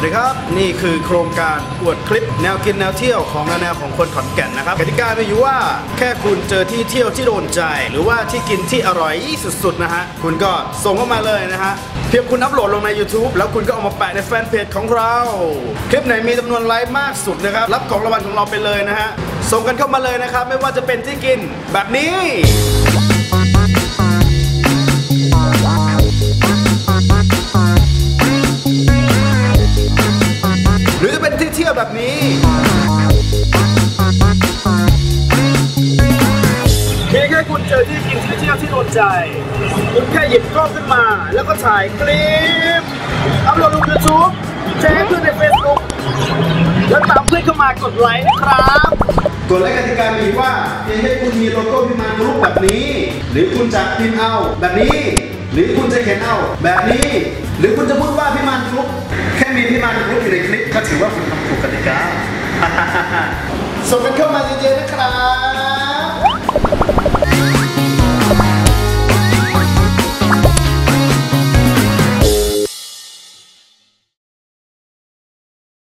วัสดีครับ นี่คือโครงการอวดคลิปแนวกินแนวเที่ยวของแนวของคนขอนแก่นนะครับกติกามีอยู่ว่าแค่คุณเจอที่เที่ยวที่โดนใจ หรือว่าที่กินที่อร่อยสุดๆนะฮะคุณก็ส่งเข้ามาเลยนะฮะเพียงคุณอัพโหลดลงใน YouTube แล้วคุณก็เอามาแปะในแฟนเพจของเรา คลิปไหนมีจำนวนไลค์มากสุดนะครับรับของรางวัลของเราไปเลยนะฮะส่งกันเข้ามาเลยนะครับ ไม่ว่าจะเป็นที่กินแบบนี้ แบบนี้ เพียงแค่คุณเจอที่กินที่เที่ยวที่โดนใจ คุณแค่หยิบกล้องขึ้นมา แล้วก็ถ่ายคลิป อัพโหลดลงยูทูบแชร์เพื่อนในเฟซบุ๊กแล้วตามเพื่อนเข้ามากดไลค์นะครับกฎและกติกามีว่าเพียงแค่คุณมีโลโก้พิมานรูปแบบนี้ หรือคุณจะพิมพ์เอาแบบนี้ หรือคุณจะเขียนเอาแบบนี้ หรือคุณจะพูดว่าพิมานรุ๊ปแค่มีพิมานรุ๊ปอยู่ใน ก็ถือว่าคุณทำถูกกติกาส่งกันเข้ามาเยอะๆนะครับ